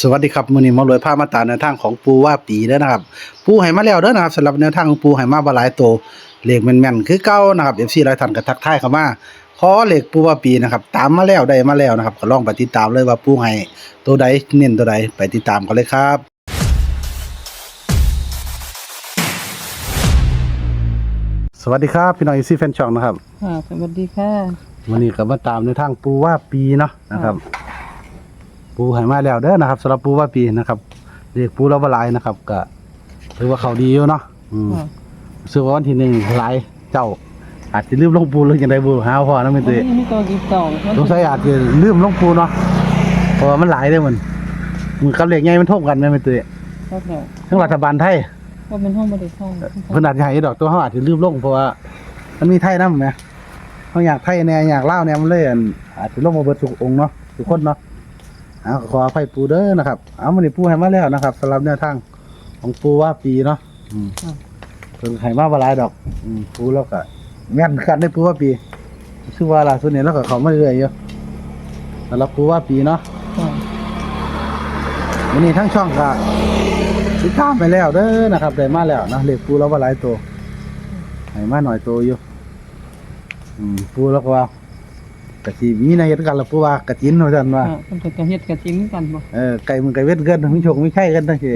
สวัสดีครับมื้อนี้หมารวยพามาตามแนวทางของปูว่าปีเด้อนะครับ ปูให้มาแล้วเด้อนะครับสำหรับแนวทางของปูให้มาบ่หลายโตวเลขแม่นๆคือเก่านะครับ FC หลายท่านก็ทักทายเข้ามาขอเลขปูว่าปีนะครับตามมาแล้วได้มาแล้วนะครับก็ลองไปติดตามเลยว่าปูให้ตัวใดเน้นตัวใดไปติดตามกันเลยครับสวัสดีครับพี่น้อง FC แฟนช่องนะครับค่ะสวัสดีค่ะวันนี้ก็มาตามในทางปูว่าปีเนาะนะครับ ปูให้มาแล้วเด้อนะครับสำหรับปูว่าปีนะครับเรียกปูเราบหลายนะครับก็ถือว่าเขาดีอยู่เนาะอืมค่ะซื้อว่าวันที่หนึ่งหลายเจ้า อาจจะลืมลงปูหรือยังไงบูหาพอนะไม่วันตื่นี้มีตัวกี่เก่าสงสัยอาจจะลืมลงปูเนาะเพราะว่ามันหลายเด้อมันมือกับเหล็กไงมันทบกันไหมไม่ตื่ก็แล้วทั้งรัฐบาลไทยว่าเป็นห้องบริษัทเพิ่นอาจจะให้ดอกตัวเขาอาจจะลืมลงเพราะว่ามันมีไทยนำไหมเขาอยากไทยแน่อยากเล่าวแน่มันเลยอั่นอาจจะลงมาเบิดทุกองค์เนาะทุกคนเนาะ เอาขออภัยปูเด้อนะครับ เอามันนี่ปูให้มาแล้วนะครับสำหรับแนวทางของปูว่าปีเนาะอืมเพิ่นให้มาบหลายดอก อืมปูแล้วก็แม่นกันได้ปูว่าปีชื่อว่าล่าสุดเนี่ยแล้วก็เขามาเรื่อยๆอยู่สำหรับปูว่าปีเนาะ ค่ะวันนี้ทั้งช่องก็ติดตามไปแล้วเด้อนะครับได้มาแล้วนะเลขปูแล้วว่าหลายตัวให้มาหน่อยตัวอยู่อืมปูแล้วก็ว่า กะทิมีในะเฮ็ดกันละปูว่ากะจินว่าซั่นว่าค่ะเป็นกระเฮ็ดกระชิ้นกันบ่เออไก่มึงไก่เวทเกินมีโชคมีชัยกันทั้งสิ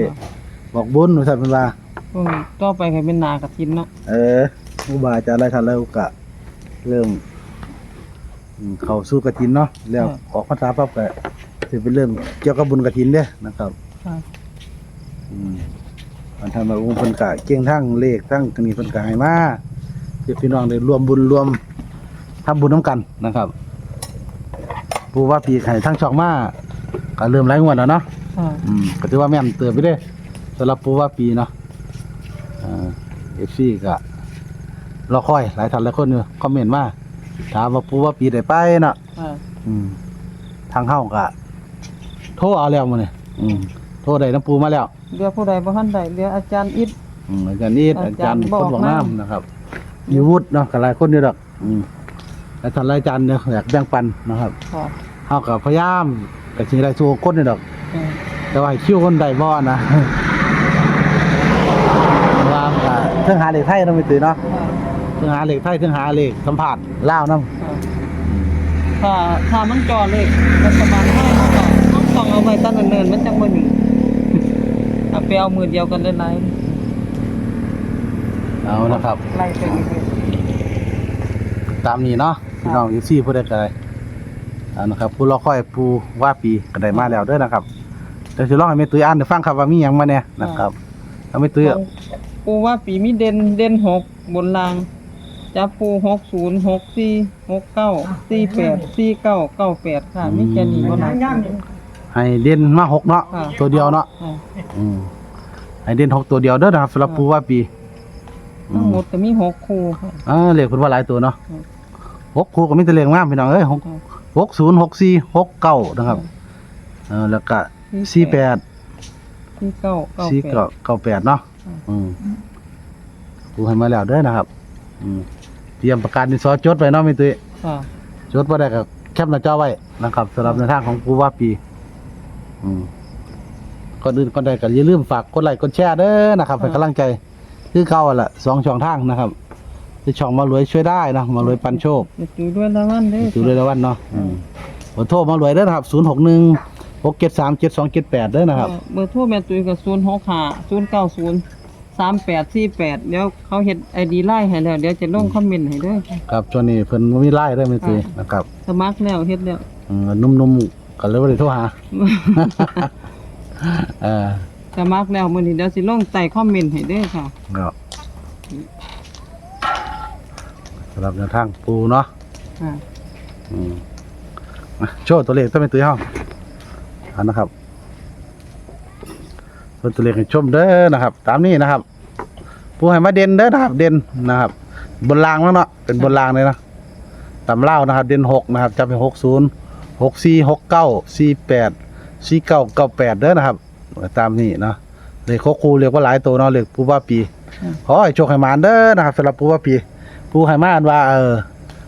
บอกบุญว่าซั่นเพิ่นว่าพวกนี้ต่อไปก็เป็นนากระชิ้นเนาะเออครูบาอาจารย์อะไรทันแล้วก็เริ่มอืมเข้าสู่กฐินเนาะแล้วออกพรรษาปั๊บก็สิเป็นเริ่มเกี่ยวกับบุญกฐินเด้นะครับ ค่ะอืมมันทำมาองค์เพิ่นกะเก่งทั้งเลขทั้งกนีเพิ่นกะให้มาเพื่อพี่น้องได้รวมบุญรวมทำบุญน้ำกันนะครับ ผู้ว่าปีไข่ทั้งช่องมาก็เริ่มหลายงวดแล้วเนาะค่ะอืมก็ถือว่าแม่นเติบไปเด้สำหรับผู้ว่าปีเนาะอ่าเอฟซีก็รอคอยหลายท่านหลายคนอยู่คอมเมนต์มาถามว่าผู้ว่าปีได้ไปเนาะ ค่ะอืมทางเฮาก็โทรเอาแล้วมื้อนี้อืมโทรได้น้ำปูมาแล้ว เรือผู้ใดบ่ทันใดเรืออาจารย์อิฐอืมอาจารย์นิดอาอาจาจารรย์ย์บอกคนบอกมา น้ำนะครับมีวุฒิเนาะกับหลายคนอยู่ดอกอืมแต่ท่านอาจารย์เนี่ยอยากแบ่งปันนะครับ ค่ะ เฮากับพยายามแต่สิได้สู้คนนี่ดอกค่ะแต่ว่าให้คิวคนใดบ่นะเพราะว่ามันก็เรื่องหาเหล็กไทยเนาะไม่ตื่นเนาะค่ะเรื่องหาเหล็กไทยเรื่องหาเหล็กสัมผัสลาวนํค่ะถ้าถ้ามันจอเลขรัฐบาลให้มันก็ต้องต้องเอาไว้ตั้งเนินๆมันจังบ่หนีถ้าไปเอามือเดียวกันหลายเอานะครับๆไล่ไปเรื่อยตามนี้เนาะพี่น้องอีซี่ผู้ใดก็ได้เอานะครับผู้รอคอยผู้ว่าปีก็ได้มาแล้วเด้อนะครับเดี๋ยวสิลองให้แม่ตุ้ยอ่านให้ฟังครับว่ามีหยังมาแน่นะครับเอาแม่ตุ้ยของปูว่าปีมีเด่นเด่นหกบนราง จับปูหกศูนย์หกสี่หกเก้าสี่แปดสี่เก้าเก้าแปดค่ะมีแค่นี้วันนั้นให้เด่นมาหกเนาะค่ะ ตัวเดียวเนาะค่ะอืมให้เด่นหกตัวเดียวเด้อนะครับสำหรับผู้ว่าปีอืทั้งมหมดก็มีหกคู่ค่ะ อ่าเลขเพิ่นว่าหลายตัวเนาะอืม หกคู่ก็มีแต่เลขงามพี่น้องเอ้ยหกค่ะหกศูนย์หกสี่หกเก้านะครับเออแล้วก็สี่แปดสี่เก้าเก้าสี่แปดเก้าเก้าแปดเนาะอืม อืมผู้ให้มาแล้วเด้อนะครับ อืมเตรียมประกาศดินสอจดไว้เนาะไม่ตุ้ย ค่ะจดไว้ได้ก็แคปหน้าจอไว้นะครับสำหรับในทางของผู้ว่าปี อืมก่อนอื่นก่อนใดก็อย่าลืมฝากกดไลค์กดแชร์เด้อนะครับเป็นกำลังใจ คือเก่าอะล่ะสองช่องทางนะครับ คือช่องมารวยช่วยได้นะมารวยปันโชคจะจูด้วยละวันเด้ออยู่เลยละวันเนาะอืมขอโทษมารวยเด้อนะครับศูนย์หกหนึ่งหกเจ็ดสามเจ็ดสองเจ็ดแปดเด้อนะครับเบอร์โทรแม่ตุ้ยกับศูนย์หกห้าศูนย์เก้าศูนย์สามแปดสี่แปดเดี๋ยวเขาเฮ็ดไอดีไล่ให้แล้วเดี๋ยวจะลงคอมเมนต์ให้เด้วยครับช่วงนี้เพิ่นบ่มีไล่ได้อไม่ตีนะครับสมัครแล้วเฮ็ดแล้วอืมนุ่มๆกันเลยว่าได้โทรหาเออสมัครแล้วมื้อนี้เดี๋ยวสิลงใส่คอมเมนต์ให้เด้อค่ะครับสำหรับแนวทางปูเนาะค่ะอืมมาโชว์ตัวเลขต้องเป็นตัวเฮาอันนะครับส่วนตัวเลขให้ชมเด้อนะครับ ตามนี้นะครับผู้ให้มาเด่นเด้อนะครับ เด่นนะครับ บนรางแล้วเนาะเป็นบนรางเลยนะตำเล่าวนะครับ เด่นหกนะครับจะเป็นหกศูนย์หกสี่หกเก้าสี่แปดสี่เก้าเก้าแปดเด้อนะครับ ตามนี้เนาะเลขโคคูเรียกว่าหลายตัวเนาะเลขผู้ว่าปีอืมขอให้โชคให้หมานเด้อนะครับสำหรับผู้ว่าปี ผู้ให้มาอันว่าเออ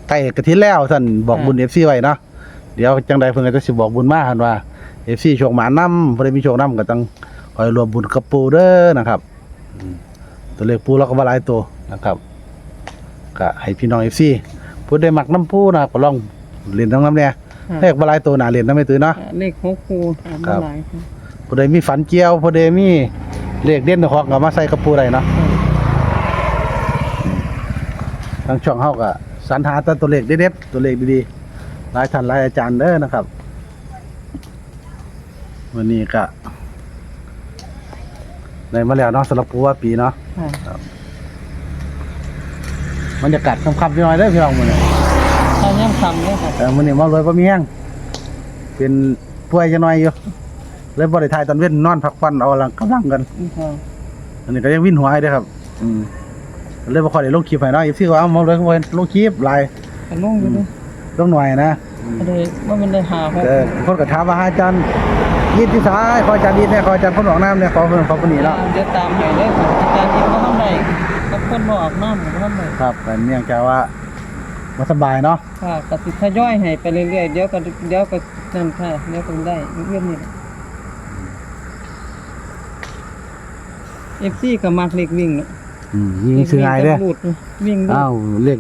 ใกล้กระทินแล้วท่านบอกบุญเอฟซีไว้เนาะเดี๋ยวจังใดเพิ่นก็จะสิบอกบุญมาหันว่า FC โชคหมานำบ่ได้มีโชคนำก็ต้องคอยรวมบุญกับปูเด้อนะครับอืมตัวเลขปูเราก็บ่หลายตัวนะครับก็ให้พี่น้อง FC ผู้ได้มักน้ำปูนะก็ลองเล่นน้ำน้ำเนี่ยค่ะเลขบ่หลายตัวน่าเล่นนำไม่ตื่นเนาะค่ะเลขหกคู่ค่ะครัมาบหลายค่ะผู้ใดมีฝันเกี่ยวผู้ใดมีเลขเด่นของก็มาใส่กับปูได้เนาะ ทางช่องเฮาก็สรรหาแต่ตัวเลขเด็ดๆตัวเลขดีๆหลายท่านหลายอาจารย์เด้อนะครับ วันนี้ก็ได้มาแล้วเนาะสำหรับปูว่าปีเนาะค่ะบรรยากาศค่ำๆนิดหน่อยเด้อพี่น้องมื้อนี้ถ้าย่ำคำเลยค่ะแต่มื้อนี้มารวยบ่มีแฮงเป็นป่วยจังหน่อยอยู่เลยบ่ได้ถ่ายตอนเว้นนอนพักผ่อนเอาลังกำลังกันค่ะอันนี้ก็ยังวินหัวให้เด้อครับ อืม เลยบ่ค่อยได้ลงคลิปให้เนาะอีซี่ว่าเอามารวยก็บ่เห็นลงคลิปหลายแต่ลงอยู่ด้วยลงหน่อยนะอะไรว่ามันได้หาหกแต่คนก็ถามว่าอาจารย์ยิดที่ซ้ายขออาจารย์ยิดเนี่ยขออาจารย์พ่นออกน้ำเนี่ยขอเพิ่นขอเพิ่นนี่เนาะเดี๋ยวตามให้เลยค่ะอาจารย์ยิงก็ทำได้กับคนบ่ออกน้ำก็ทำได้ครับแต่เนื่องจากว่าบ่สบายเนาะค่ะกสิทยอยให้ไปเรื่อยๆเดี๋ยวก็เดี๋ยวก็นั่นค่ะเดี๋ยวก็ได้เรื่องนี้เอฟซีก็มักเล็กวิ่งเนาะ อืมยิงซื้อง่ายเด้อวิ่งวิ่งอ้าวเรียก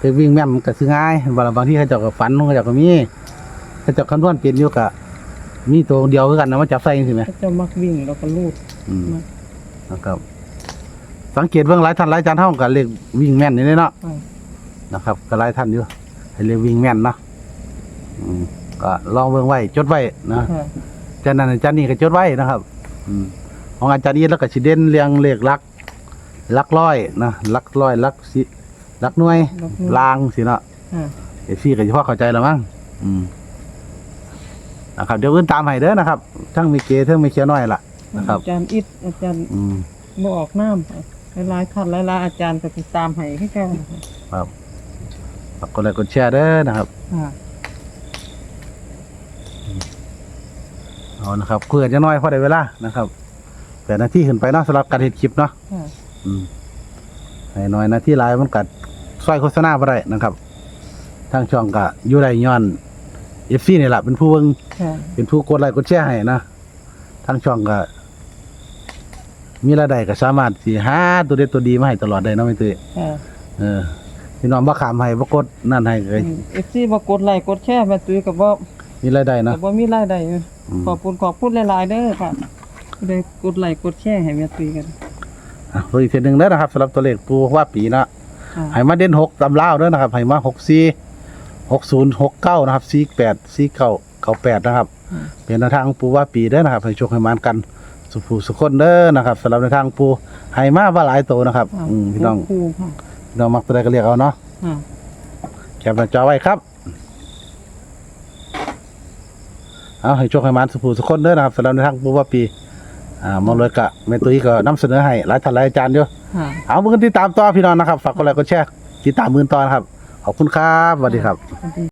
เรียกวิ่งแม่นมันก็ซื้อง่ายบางบางที่เขาเจ้าก็ฝันเขาเจ้าก็มีเขาเจ้าคำนวณเป็นอยู่ก็มีตัวเดียวคือกันนะมาจับใส่จังซี่แหมเขาเจะมักวิ่งแล้วก็ลูดอืมมานะครับ สังเกตเบิ่งหลายท่านหลายอาจารย์เฮาก็เรียกวิ่งแม่นนี่เนาะค่ะนะครับ ก็หลายท่านอยู่ให้เรียกวิ่งแม่นเนาะอืมก็ลองเบิ่งไว้จดไว้นะ ค่ะอาจารย์นั้นอาจารย์นี่ก็จดไว้นะครับ อืมของอาจารย์นี้แล้วก็สิเด่นเรียงเลขหลักห ลักร้อยนะหลักร้อยหลักสิหลักหน่วยลักหน่วย ลางสิเนาะค่ะเอซี่ก็จะพอเข้าใจแล้วมั้งอืมนะครับเดี๋ยวอื่นตามให้เด้อนะครับทั้งมีเกทั้งมีเขียวน้อยล่ะ นะครับ อาจารย์อิดอาจารย์อืม บ่ออกน้ำหลายๆท่านหลายๆอาจารย์ก็ติดตามให้คือเก่าครับฝากกดไลค์กดแชร์เด้อนะครับ ค่ะเอานะครับคุยกันจะน้อยพอได้เวลานะครับ แต่หน้าที่ขึ้นไปเนาะสำหรับการเห็นคลิปเนาะค่ะ อืมให้น้อยหน้าที่หลายมันกัดซอยโฆษณาบ่ได้นะครับ ทางช่องก็อยู่ได้ย้อนเอฟซีนี่แหละเป็นผู้เบิ่งค่ะเป็นผู้กดไลค์กดแชร์ให้นะทางช่องก็มีรายได้ก็สามารถสิหาตัวเด็ดตัวดีมาให้ตลอดได้เนาะไม่ตื้อค่ะเออพี่น้องบ่ขามให้บ่กดนั่นให้เลย เอฟซีบ่กดไลค์กดแชร์แม่ตุ้ยก็บ่มีรายได้ก็เนาะบ่มีรายได้เอออืม ขอบคุณขอบคุณหลายๆเด้อค่ะได้กดไลค์กดแชร์ให้แม่ตุ้ยกัน อะอีกเทียหนึงเด้อนะครับสำหรับตัวเลขปูว่าปีเนาะค่ะให้มาเด่น6ตำลาวเด้อนะครับให้มา64 60 69นะครับ48 49 98นะครับ อืม เป็นแนวทางปูว่าปีเด้อนะครับให้โชคให้มานกัน สุขผู้สุขคนเด้อนะครับสำหรับในวทางปูให้มาว่าหลายโตนะครับค่ะอืมพี่น้องครูค่ะพี่น้องมักตัวใดก็เรียกเอาเนาะ ค่ะ แคปหน้าจอไว้ครับ เอาให้โชคให้มานสุขผู้สุขคนเด้อนะครับสำหรับในวทางปูว่าปี อ่ามองเลยกะแม่ตุ้ยก็นำเสนอให้หลายท่านหลายอาจารย์อยู่ค่ะเอามือกันติดตามต่อพี่น้องนะครับ ฝากกดไลค์กดแชร์ติดตามมือต่อนะครับ ขอบคุณครับสวัสดีครับสวัสดี